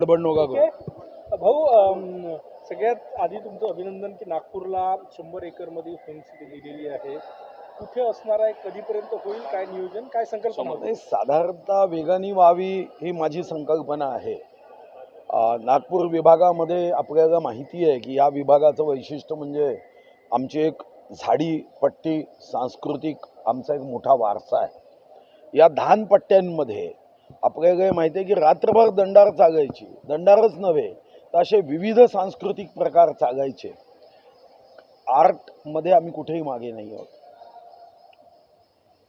बडबड नका करू. भाऊ सगळ्यात आधी तुमचं अभिनंदन की नागपूरला शंभर एकरमध्ये फिल्म सिटी दिलेली आहे. कुठे असणार आहे कधीपर्यंत होईल काय नियोजन काय संकल्पना साधारणतः वेगाने व्हावी ही माझी संकल्पना आहे. नागपूर विभागामध्ये आपल्याला माहिती आहे की या विभागाचं वैशिष्ट्य म्हणजे आमची एक झाडी पट्टी सांस्कृतिक आमचा एक मोठा वारसा आहे. या धान पट्ट्यांमध्ये आपल्याला काय माहिती आहे की रात्रभर दंडार चागायची. दंडारच नव्हे तर असे विविध सांस्कृतिक प्रकार चागायचे. आर्टमध्ये आम्ही कुठेही मागे नाही आहोत.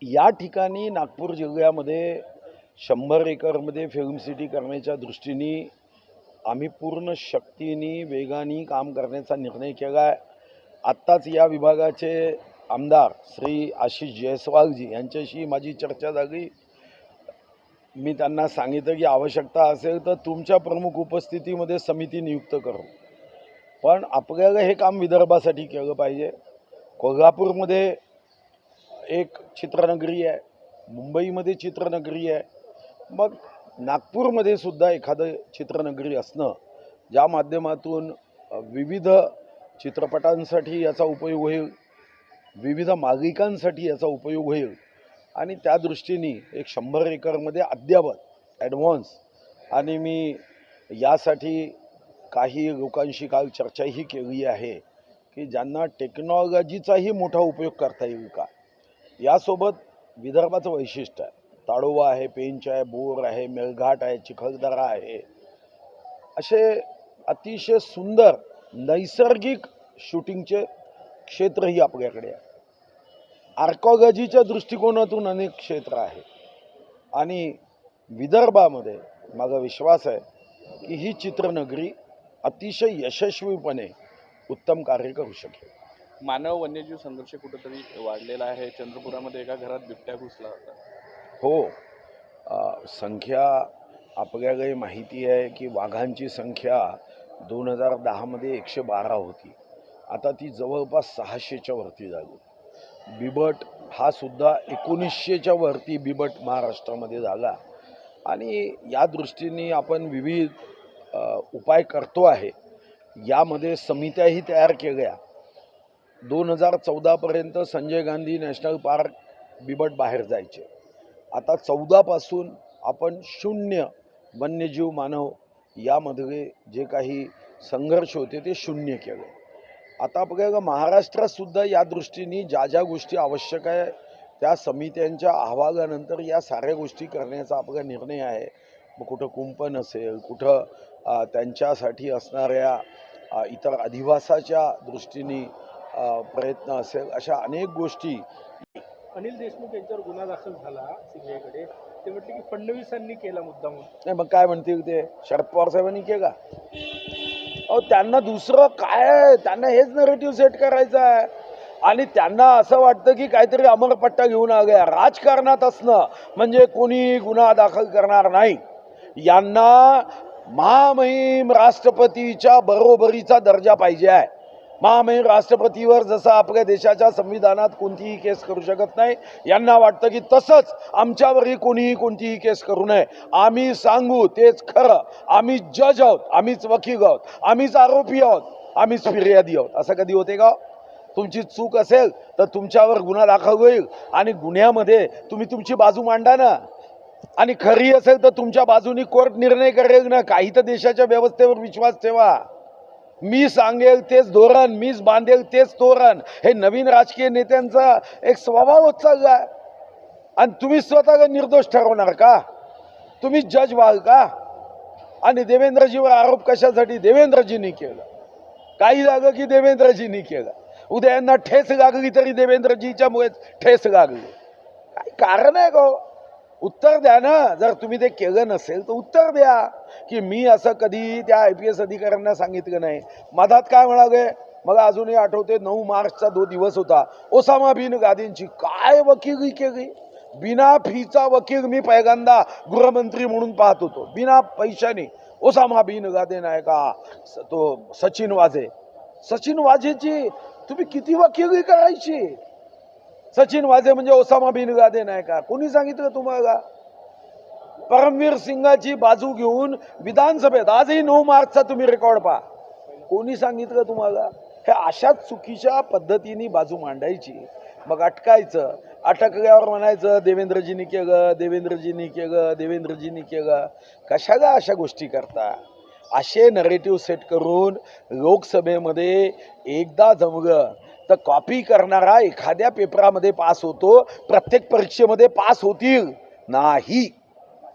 या ठिकाणी नागपूर जिल्ह्यामध्ये शंभर एकरमध्ये फिल्म सिटी करण्याच्या दृष्टीने आम्ही पूर्ण शक्तीने वेगाने काम करण्याचा निर्णय केला आहे. आत्ताच या विभागाचे आमदार श्री आशिष जयस्वालजी यांच्याशी माझी चर्चा झाली. मी त्यांना सांगितलं की आवश्यकता असेल तर तुमच्या प्रमुख उपस्थितीमध्ये समिती नियुक्त करू. पण आपल्याला हे काम विदर्भासाठी केलं पाहिजे. कोल्हापूरमध्ये एक चित्रनगरी आहे मुंबईमध्ये चित्रनगरी आहे. मग नागपूरमध्ये सुद्धा एखादं चित्रनगरी असणं ज्या माध्यमातून विविध चित्रपटांसाठी याचा उपयोग होईल विविध मालिकांसाठी याचा उपयोग होईल आणि त्या दृष्टीने एक शंभर एकरमध्ये अद्ययावत ॲडव्हान्स आणि मी यासाठी काही लोकांशी काल चर्चाही केली आहे की ज्यांना टेक्नॉलॉजीचाही मोठा उपयोग करता येईल का? यासोबत विदर्भाचं वैशिष्ट्य आहे. ताडोबा आहे पेंच आहे बोर आहे मेळघाट आहे चिखलदरा आहे. असे अतिशय सुंदर नैसर्गिक शूटिंगचे क्षेत्रही आपल्याकडे आहे. आर्कॉलॉजीच्या दृष्टिकोनातून अनेक क्षेत्र आहे. आणि विदर्भामध्ये माझा विश्वास आहे की ही चित्रनगरी अतिशय यशस्वीपणे उत्तम कार्य करू शकेल. मानव वन्यजीव संघर्ष कुठेतरी वाढलेला आहे. चंद्रपुरामध्ये एका घरात बिबट्या घुसला होता. हो. अ, संख्या आपल्यालाही माहिती आहे की वाघांची संख्या दोन हजार दहामध्ये एकशे बारा होती. आता ती जवळपास सहाशेच्या वरती झाली बिबट हा सुद्धा एकोणीसशेच्या वरती बिबट महाराष्ट्रामध्ये झाला. आणि या दृष्टीने आपण विविध उपाय करतो आहे. यामध्ये समित्याही तयार केल्या. दोन हजार चौदापर्यंत संजय गांधी नॅशनल पार्क बिबट बाहेर जायचे. आता चौदापासून आपण शून्य वन्यजीव मानव यामध्ये जे काही संघर्ष होते ते शून्य केले. आता आपल्याला महाराष्ट्रात सुद्धा या दृष्टीने ज्या ज्या गोष्टी आवश्यक आहे त्या समित्यांच्या अहवालानंतर या साऱ्या गोष्टी करण्याचा आपला निर्णय आहे. मग कुठं कुंपण असेल कुठं त्यांच्यासाठी असणाऱ्या इतर अधिवासाच्या दृष्टीने प्रयत्न असेल अशा अनेक गोष्टी. अनिल देशमुख यांच्यावर गुन्हा दाखल झाला सीबीआयकडे. ते म्हटले की फडणवीसांनी केला मुद्दाम नाही मग काय म्हणतील ते? शरद पवार साहेबांनी केला? अहो त्यांना दुसरं काय त्यांना हेच नरेटिव्ह सेट करायचं आहे. आणि त्यांना असं वाटतं की काहीतरी अमरपट्टा घेऊन आल्या राजकारणात असणं म्हणजे कोणी गुन्हा दाखल करणार नाही. यांना महामहिम राष्ट्रपतीच्या बरोबरीचा दर्जा पाहिजे आहे. महामहिम राष्ट्रपतीवर जसं आपल्या देशाच्या संविधानात कोणतीही केस करू शकत नाही यांना वाटतं की तसंच आमच्यावरही कोणीही कोणतीही केस करू नये. आम्ही सांगू तेच खरं. आम्ही जज आहोत आम्हीच वकील आहोत आम्हीच आरोपी आहोत आम्हीच फिर्यादी आहोत. असं कधी होते का? तुमची चूक असेल तर तुमच्यावर गुन्हा दाखल होईल आणि गुन्ह्यामध्ये तुम्ही तुमची बाजू मांडा ना. आणि खरी असेल तर तुमच्या बाजूनी कोर्ट निर्णय करेल ना. काही तर देशाच्या व्यवस्थेवर विश्वास ठेवा. मी सांगेल तेच धोरण मीच बांधेल तेच तोरण. हे नवीन राजकीय नेत्यांचा एक स्वभावच चालला आहे. आणि तुम्ही स्वतःला निर्दोष ठरवणार का? तुम्ही जज व्हाल का? आणि देवेंद्रजीवर आरोप कशासाठी देवेंद्रजींनी केलं? काही लागलं की देवेंद्रजींनी केलं? उद्या यांना ठेस लागली तरी देवेंद्रजीच्यामुळेच ठेस लागली. काही कारण आहे का उत्तर द्या ना. जर तुम्ही ते केलं नसेल तर उत्तर द्या. की मी असं कधी त्या आय पी एस अधिकाऱ्यांना सांगितलं नाही. मधात काय म्हणाले? मला अजूनही आठवते नऊ मार्चचा दो दिवस होता ओसामा बिन गादींची काय वकिली केली? बिना फीचा वकील मी पहिल्यांदा गृहमंत्री म्हणून पाहत होतो. बिना पैशाने. ओसामा बिन गादेन आहे का स- तो सचिन वाझे. सचिन वाझेची तुम्ही किती वकिली करायची? सचिन वाझे म्हणजे ओसामा बिन गादे नाही का? कोणी सांगितलं तुम्हाला? परमवीर सिंगाची बाजू घेऊन विधानसभेत आजही नऊ मार्चचा तुम्ही रेकॉर्ड पहा. कोणी सांगितलं तुम्हाला? हे अशाच चुकीच्या पद्धतीने बाजू मांडायची. मग अटकायचं. अटकल्यावर म्हणायचं देवेंद्रजीनी केलं देवेंद्रजीनी केलं देवेंद्रजीनी केलं. कशाला अशा गोष्टी करता? असे नरेटिव्ह सेट करून लोकसभेमध्ये एकदा जमलं तर कॉपी करणारा एखाद्या पेपरामध्ये पास होतो प्रत्येक परीक्षेमध्ये पास होतील. नाही.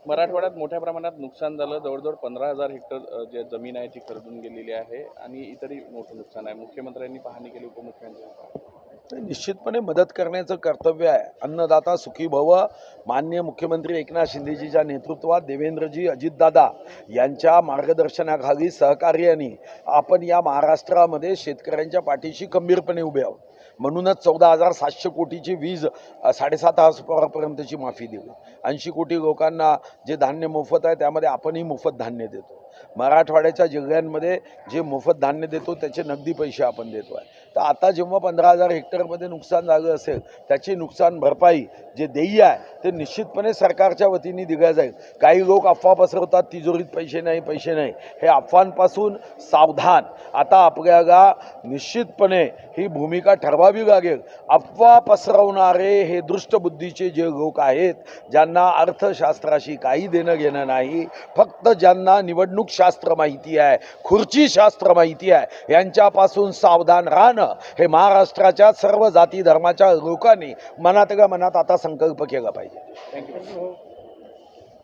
मराठवाड्यात मोठ्या प्रमाणात नुकसान झालं. जवळजवळ पंधरा हजार हेक्टर जे जमीन आहे ती खरडून गेलेली आहे आणि इतरही मोठं नुकसान आहे. मुख्यमंत्र्यांनी पाहणी केली उपमुख्यमंत्र्यांनी निश्चितपणे मदत करण्याचं कर्तव्य आहे. अन्नदाता सुखी भव. मान्य मुख्यमंत्री एकनाथ शिंदेजीच्या नेतृत्वात देवेंद्रजी अजितदादा यांच्या मार्गदर्शनाखाली सहकार्याने आपण या महाराष्ट्रामध्ये शेतकऱ्यांच्या पाठीशी खंबीरपणे उभे आहोत. म्हणूनच चौदा हजार सातशे कोटीची वीज साडेसात हजारपर्यंतची माफी दिली. ऐंशी कोटी लोकांना जे धान्य मोफत आहे त्यामध्ये आपणही मोफत धान्य देतो. मराठवाड्याच्या जिल्ह्यांमध्ये जे मोफत धान्य देतो त्याचे नगदी पैसे आपण देतो आहे. तर आता जेव्हा पंधरा हजार हेक्टरमध्ये नुकसान झालं असेल त्याची नुकसान भरपाई जे देय आहे ते निश्चितपणे सरकारच्या वतीने दिल्या जाईल. काही लोक अफवा पसरवतात तिजोरीत पैसे नाही पैसे नाही. हे अफवांपासून सावधान. आता आपल्याला निश्चितपणे ही भूमिका ठरवावी लागेल. अफवा पसरवणारे हे दृष्टबुद्धीचे जे लोक आहेत ज्यांना अर्थशास्त्राशी काही देणं घेणं नाही फक्त ज्यांना निवडणूक शास्त्र माहिती आहे खुर्ची शास्त्र माहिती आहे यांच्यापासून सावधान राहणं हे महाराष्ट्राच्या सर्व जाती धर्माच्या लोकांनी मनातल्या मनात आता संकल्प केला पाहिजे.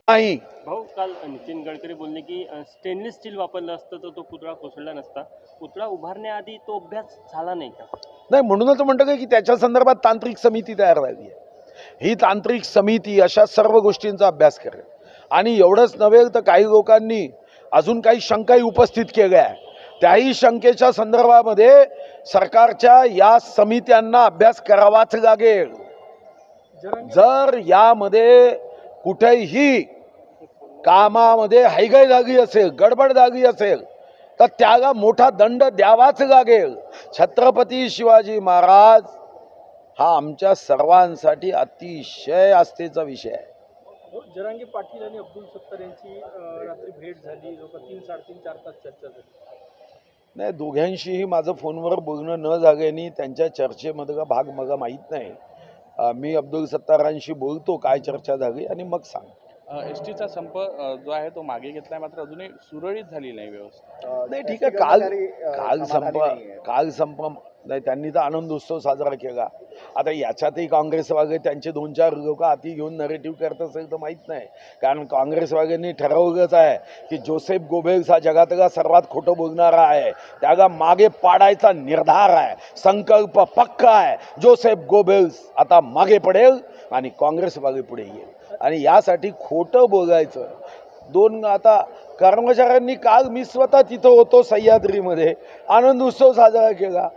नाही. भाऊ काल नितीन गडकरी बोलले की स्टेनलेस स्टील वापरलं असतं तर तो पुतळा कोसळला नसता. पुतळा उभारण्याआधी तो अभ्यास झाला नाही का? नाही म्हणूनच म्हणतो का की त्याच्या संदर्भात तांत्रिक समिती तयार झाली आहे. ही तांत्रिक समिती अशा सर्व गोष्टींचा अभ्यास करेल. आणि एवढंच नव्हे तर काही लोकांनी अजून काही शंकाही उपस्थित केल्या. आहे त्याही शंकेच्या संदर्भामध्ये सरकारच्या या समित्यांना अभ्यास करावाच लागेल. जर यामध्ये कुठेही कामामध्ये हायगाय जागी असेल गडबड जागी असेल तर त्याला मोठा दंड द्यावाच लागेल. छत्रपती शिवाजी महाराज हा आमच्या सर्वांसाठी अतिशय आस्थेचा विषय आहे. हो, जरांगे पाटील आणि अब्दुल सत्तार यांची रात्री भेट झाली. तीन साडेतीन चार तास चर्चा झाली. नाही दोघांशीही माझं फोनवर बोलणं न झाल्याने त्यांच्या चर्चेमधला भाग मला माहीत नाही. मी अब्दुल सत्तारांशी बोलतो काय चर्चा झाली आणि मग सांग एस टीचा संप जो आहे तो मागे घेतलाय मात्र अजूनही सुरळीत झाली नाही व्यवस्था. नाही ठीक आहे काल काल संप काल संप नाही त्यांनी तर आनंद उत्सव साजरा केला. आता याच्यातही काँग्रेसवागे त्यांचे दोन चार लोक हाती घेऊन नरेटिव्ह करत असेल तर माहीत नाही. कारण काँग्रेसवाग्यांनी ठरवलंच आहे की जोसेफ गोबेल्स हा जगातला सर्वात खोटं बोलणारा आहे. त्याला मागे पाडायचा निर्धार आहे. संकल्प पक्का आहे. जोसेफ गोबेल्स आता मागे पडेल आणि काँग्रेसवागे पुढे येईल. आणि यासाठी खोटं बोलायचं. दोन आता कर्मचाऱ्यांनी काल मी स्वतः तिथं होतो सह्याद्रीमध्ये. आनंद उत्सव साजरा केला.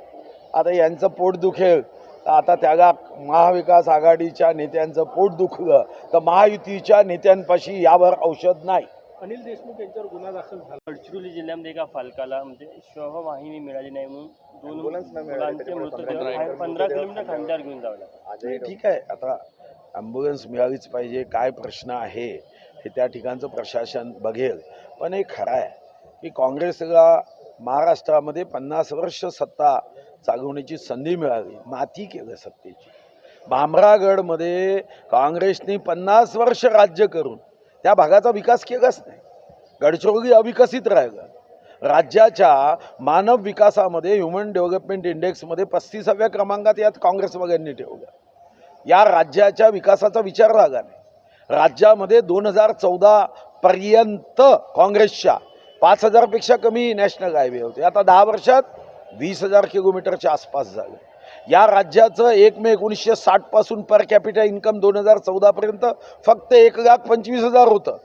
आता यांचं पोट दुखेल. तर आता त्याला महाविकास आघाडीच्या नेत्यांचं पोट दुखलं तर महायुतीच्या नेत्यांपाशी यावर औषध नाही. अनिल देशमुख यांच्यावर गुन्हा दाखल झाला. गडचिरोली जिल्ह्यामध्ये एका फालकाला म्हणजे श्ववाहिनी मिळाली नाही म्हणून दोन मुलांचे मृतदेह पंधरा किलोमीटर खांद्यावर घेऊन जावं लागलं. ठीक आहे आता ॲम्ब्युलन्स मिळालीच पाहिजे काय प्रश्न आहे हे त्या ठिकाणचं प्रशासन बघेल. पण हे खरं आहे की काँग्रेसला महाराष्ट्रामध्ये पन्नास वर्ष सत्ता चालवण्याची संधी मिळाली माती केलं सत्तेची. भामरागडमध्ये काँग्रेसने पन्नास वर्ष राज्य करून त्या भागाचा विकास केलाच नाही. गडचिरोली अविकसित राहिलं. राज्याच्या मानव विकासामध्ये ह्युमन डेव्हलपमेंट इंडेक्समध्ये पस्तीसाव्या क्रमांकात यात काँग्रेसवाल्यांनी ठेवलं. या राज्याच्या विकासाचा विचार लागला नाही. राज्यामध्ये दोन हजार चौदा पर्यंत काँग्रेसच्या पाच हजारपेक्षा कमी नॅशनल हायवे होते. आता दहा वर्षात वीस हजार किलोमीटरच्या आसपास झालं. या राज्याचं एक मे एकोणीसशे साठपासून पर कॅपिटल इन्कम दोन हजार चौदापर्यंत फक्त एक लाख पंचवीस हजार होतं.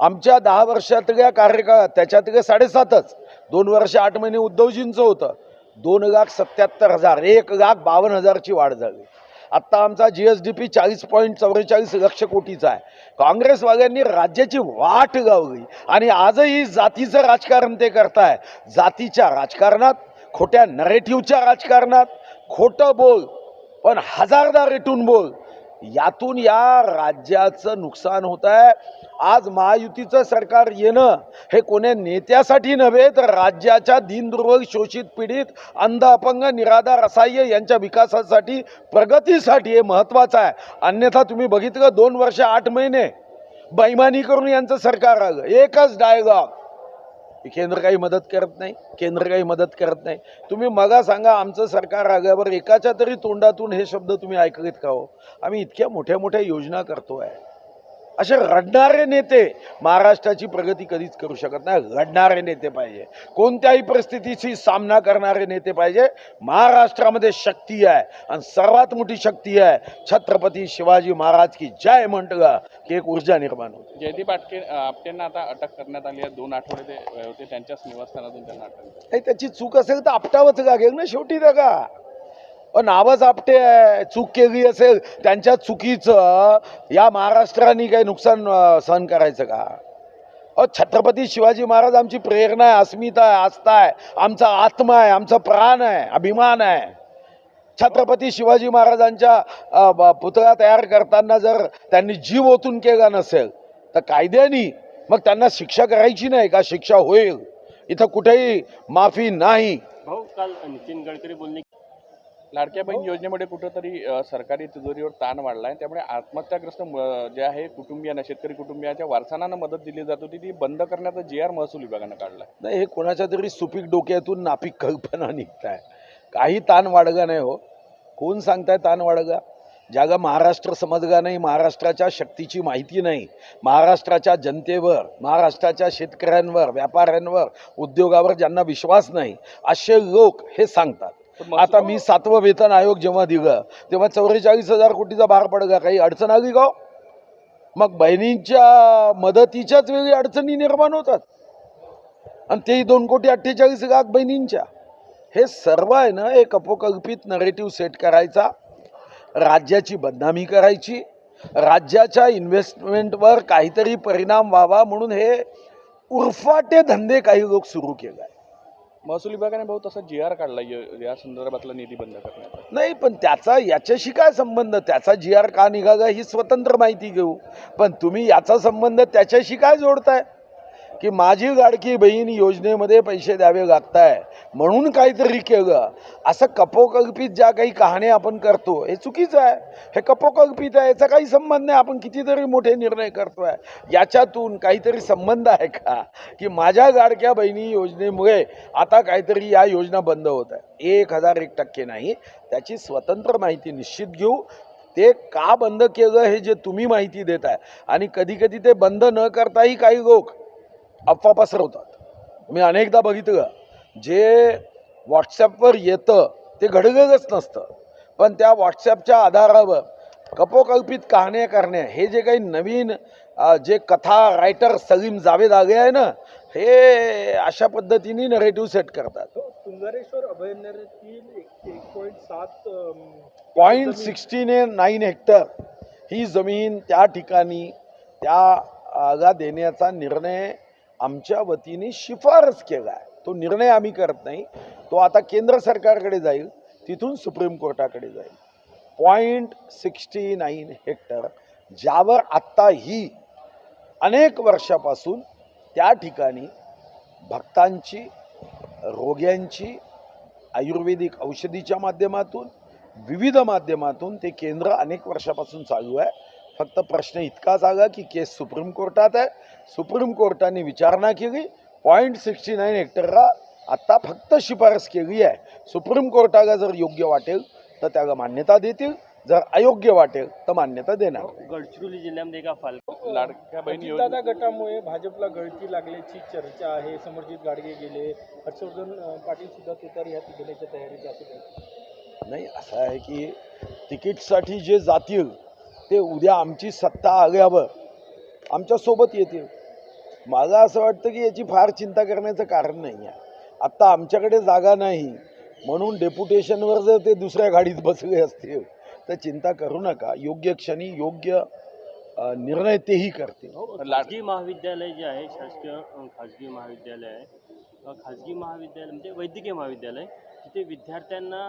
आमच्या दहा वर्षातल्या कार्यकाळात त्याच्यातले साडेसातच दोन वर्ष आठ महिने उद्धवजींचं होतं. दोन लाख सत्याहत्तर हजार एक लाख बावन्न हजारची वाढ झाली. आत्ता आमचा जी एस डी पी चाळीस पॉईंट चौवेचाळीस लक्ष कोटीचा आहे. काँग्रेसवाल्यांनी राज्याची वाट गावली आणि आजही जातीचं राजकारण ते करताय. जातीच्या राजकारणात खोट्या नरेटिव्हच्या राजकारणात खोटं बोल पण हजारदा रेटून बोल. यातून या राज्याचं नुकसान होत आहे आज महायुतीचं सरकार येणं हे कोण्या नेत्यासाठी नव्हे तर राज्याच्या दिनदुर्बल शोषित पीडित अंध अपंग निराधार असहाय्य यांच्या विकासासाठी प्रगतीसाठी हे महत्त्वाचं आहे. अन्यथा तुम्ही बघितलं दोन वर्ष आठ महिने बैमानी करून यांचं सरकार आलं. एकच डायलॉग केंद्र काही मदत करत नाही केंद्र काही मदत करत नाही. तुम्ही मगा सांगा आमचं सरकार आल्यावर एकाच्या तरी तोंडातून हे शब्द तुम्ही ऐकत का हो? आम्ही इतक्या मोठ्या मोठ्या योजना करतो आहे असे रडणारे नेते महाराष्ट्राची प्रगती कधीच करू शकत नाही. रडणारे नेते पाहिजे. कोणत्याही परिस्थितीशी सामना करणारे नेते पाहिजे. महाराष्ट्रामध्ये शक्ती आहे. आणि सर्वात मोठी शक्ती आहे छत्रपती शिवाजी महाराज की जय म्हटलं की एक ऊर्जा निर्माण होते. जयदीप आपटे आपटेंना आता अटक करण्यात आली आहे. दोन आठवडे ते होते त्यांच्याच निवासस्थानातून त्यांना अटक त्याची चूक असेल तर आपटावंच लागेल ना शेवटी का? नावच आपटे आहे चूक केली असेल त्यांच्या चुकीचं या महाराष्ट्राने काही नुकसान सहन करायचं का? अ छत्रपती शिवाजी महाराज आमची प्रेरणा आहे अस्मिता आहे आस्था आहे आमचा आत्मा आहे आमचा प्राण आहे अभिमान आहे. छत्रपती शिवाजी महाराजांच्या पुतळा तयार करताना जर त्यांनी जीव ओतून केला नसेल तर कायद्याने मग त्यांना शिक्षा करायची नाही का? शिक्षा होईल. इथं कुठेही माफी नाही. भाऊ काल नितीन गडकरी बोलले लाडक्या बहीण योजनेमुळे कुठंतरी सरकारी तिजोरीवर ताण वाढला आहे त्यामुळे आत्महत्याग्रस्त म- जे आहे कुटुंबियांना शेतकरी कुटुंबियांच्या वारसांना मदत दिली जात होती ती बंद करण्याचा जी आर महसूल विभागानं काढला आहे नाही हे कोणाच्या तरी सुपीक डोक्यातून नापीक कल्पना निघताय. काही ताण वाढगा नाही हो. कोण सांगताय ताण वाढगा? ज्यागा महाराष्ट्र समजगा नाही महाराष्ट्राच्या शक्तीची माहिती नाही. महाराष्ट्राच्या जनतेवर महाराष्ट्राच्या शेतकऱ्यांवर व्यापाऱ्यांवर उद्योगावर ज्यांना विश्वास नाही असे लोक हे सांगतात. आता मी सातवं वेतन आयोग जेव्हा दिलं तेव्हा चौवेचाळीस हजार कोटीचा भार पडगा काही अडचण आली का हो? मग बहिणींच्या मदतीच्याच वेळी अडचणी निर्माण होतात. आणि तेही दोन कोटी अठ्ठेचाळीस लाख बहिणींच्या. हे सर्व आहे ना एक अपोकल्पित नरेटिव्ह सेट करायचा. राज्याची बदनामी करायची. राज्याच्या इन्व्हेस्टमेंटवर काहीतरी परिणाम व्हावा म्हणून हे उरफाटे धंदे काही लोक सुरू केले आहे महसूल विभागाने भाऊ तसा जी आर काढला य- या संदर्भातला निधी बंद करण्याचा. नाही पण त्याचा याच्याशी काय संबंध? त्याचा जी आर का निघाला ही स्वतंत्र माहिती घेऊ. पण तुम्ही याचा संबंध त्याच्याशी काय जोडताय? की माझी गाडकी बहीण योजनेमध्ये पैसे द्यावे लागताय म्हणून काहीतरी केलं. असं कपोकल्पित ज्या काही कहाण्या आपण करतो हे चुकीचं आहे. हे कपोकल्पित आहे याचा काही संबंध नाही. आपण कितीतरी मोठे निर्णय करतोय. याच्यातून काहीतरी संबंध आहे का? की माझ्या गाडक्या बहिणी योजनेमुळे आता काहीतरी या योजना बंद होत आहे. एक हजार एक टक्के नाही. त्याची स्वतंत्र माहिती निश्चित घेऊ. ते का बंद केलं हे जे तुम्ही माहिती देत आहे आणि कधी कधी ते बंद न करताही काही लोक अफवा पसरवतात मी अनेकदा बघितलं जे व्हॉट्सॲपवर येतं ते घडगच नसतं. पण त्या व्हॉट्सॲपच्या आधारावर कपोकल्पित कहाण्या करणे हे जे काही नवीन जे कथा रायटर सलीम जावेद आगे आहे ना हे अशा पद्धतीने नरेटिव्ह सेट करतात. तुंगारेश्वर अभयारण्यातील एक पॉईंट सात पॉईंट सिक्स्टीन नाईन हेक्टर ही जमीन त्या ठिकाणी त्या आगा देण्याचा निर्णय आमच्या वतीने शिफारस केला आहे. तो निर्णय आम्ही करत नाही. तो आता केंद्र सरकारकडे जाईल तिथून सुप्रीम कोर्टाकडे जाईल. पॉईंट सिक्स्टी नाईन हेक्टर ज्यावर आत्ताही अनेक वर्षापासून त्या ठिकाणी भक्तांची रोग्यांची आयुर्वेदिक औषधीच्या माध्यमातून विविध माध्यमातून ते केंद्र अनेक वर्षापासून चालू आहे. फक्त प्रश्न इतकाच आला की केस सुप्रीम कोर्टात आहे. सुप्रीम कोर्टाने विचारणा केली. पॉईंट सिक्स्टी नाईन हेक्टरला आत्ता फक्त शिफारस केली आहे. सुप्रीम कोर्टाला जर योग्य वाटेल तर त्याला मान्यता देतील. जर अयोग्य वाटेल तर मान्यता देणार. गडचिरोली जिल्ह्यामध्ये एका फाल लाडक्या बहीण अजितदादा गटामुळे भाजपला गळती लागल्याची चर्चा आहे. समरजित गाडगे गेले. हर्षवर्धन पाटील सुद्धा तुतारी ह्या घेण्याच्या तयारीत असं नाही असं आहे की तिकीटसाठी जे जातील ते उद्या आमची सत्ता आल्यावर आमच्यासोबत येतील. मला असं वाटतं की याची फार चिंता करण्याचं कारण नाही आहे. आत्ता आमच्याकडे जागा नाही. म्हणून डेप्युटेशनवर जर ते दुसऱ्या गाडीत बसले असतील तर चिंता करू नका. योग्य क्षणी योग्य निर्णय तेही करतील. खाजगी महाविद्यालय जे आहे शासकीय खाजगी महाविद्यालय आहे. खाजगी महाविद्यालय म्हणजे वैद्यकीय महाविद्यालय तिथे विद्यार्थ्यांना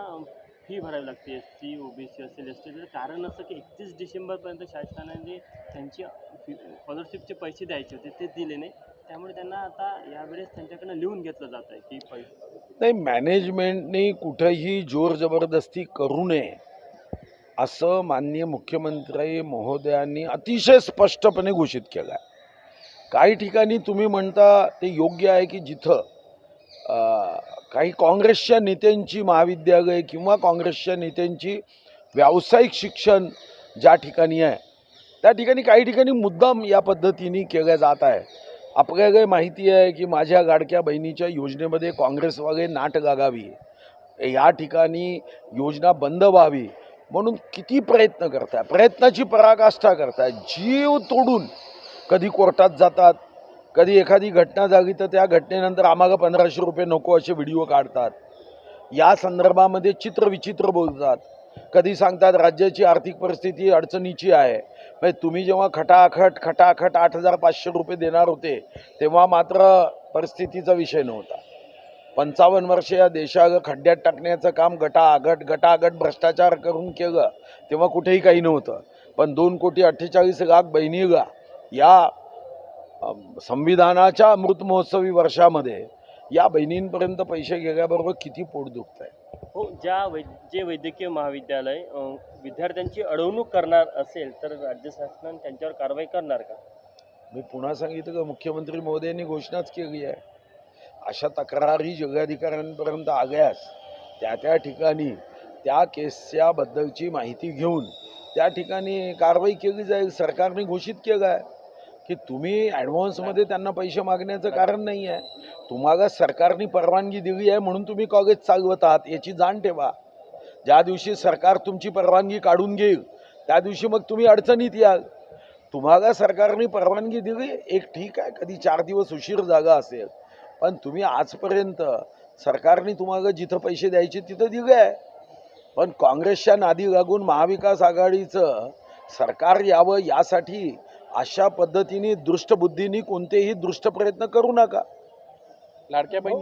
फी भरावी लागते S C O B C असेल. एस टीचं कारण असं की एकतीस डिसेंबरपर्यंत शासनाने त्यांची स्कॉलरशिपचे पैसे द्यायचे होते ते दिले नाही. त्यामुळे त्यांना आता यावेळेस त्यांच्याकडनं लिहून घेतलं जात आहे की पैसे. नाही मॅनेजमेंटने कुठंही जोर जबरदस्ती करू नये असं माननीय मुख्यमंत्री महोदयांनी अतिशय स्पष्टपणे घोषित केलं आहे काही ठिकाणी तुम्ही म्हणता ते योग्य आहे की जिथं काही काँग्रेसच्या नेत्यांची महाविद्यालय किंवा काँग्रेसच्या नेत्यांची व्यावसायिक शिक्षण ज्या ठिकाणी आहे त्या ठिकाणी काही ठिकाणी मुद्दाम या पद्धतीने केल्या जात आहे. आपल्याला माहिती आहे की माझ्या गाडक्या बहिणीच्या योजनेमध्ये काँग्रेसवाले नाट गागावी. या ठिकाणी योजना बंद व्हावी म्हणून किती प्रयत्न करताय? प्रयत्नाची पराकाष्ठा करताय. जीव तोडून कधी कोर्टात जातात कधी एखादी घटना झाली तर त्या घटनेनंतर आम्हाला पंधराशे रुपये नको असे व्हिडिओ काढतात. या संदर्भामध्ये चित्रविचित्र बोलतात. कधी सांगतात राज्याची आर्थिक परिस्थिती अडचणीची आहे. म्हणजे तुम्ही जेव्हा खटाखट खटाखट आठ हजार पाचशे रुपये देणार होते तेव्हा मात्र परिस्थितीचा विषय नव्हता. पंचावन्न वर्ष या देशाला खड्ड्यात टाकण्याचं काम गटागट गटागट भ्रष्टाचार करून केलं तेव्हा कुठेही काही नव्हतं. पण दोन कोटी अठ्ठेचाळीस लाख बहिणीला या संविधानाच्या अमृत महोत्सवी वर्षामध्ये या बहिणींपर्यंत पैसे गेल्याबरोबर किती पोट दुखत आहे हो ज्या वै जे वैद्यकीय महाविद्यालय विद्यार्थ्यांची अडवणूक करणार असेल तर राज्य शासनाने त्यांच्यावर कारवाई करणार का? मी पुन्हा सांगितलं का मुख्यमंत्री महोदयांनी घोषणाच केली आहे. अशा तक्रारी जिल्हाधिकाऱ्यांपर्यंत आल्यास त्या त्या ठिकाणी त्या केसच्या बद्दलची माहिती घेऊन त्या ठिकाणी कारवाई केली जाईल सरकारने घोषित केलं आहे. की तुम्ही ॲडव्हान्समध्ये त्यांना पैसे मागण्याचं कारण नाही आहे तुम्हाला सरकारने परवानगी दिली आहे म्हणून तुम्ही कॉलेज चालवत आहात याची जाण ठेवा. ज्या दिवशी सरकार तुमची परवानगी काढून घेईल त्या दिवशी मग तुम्ही अडचणीत याल. तुम्हाला सरकारने परवानगी दिली एक ठीक आहे कधी चार दिवस उशीर जागा असेल पण तुम्ही आजपर्यंत सरकारने तुम्हाला जिथं पैसे द्यायचे तिथं दिले आहे. पण काँग्रेसच्या नादी लागून महाविकास आघाडीचं सरकार यावं यासाठी अशा पद्धतीने दृष्टबुद्धीने कोणतेही दृष्ट प्रयत्न करू नका. लाडक्या बहीण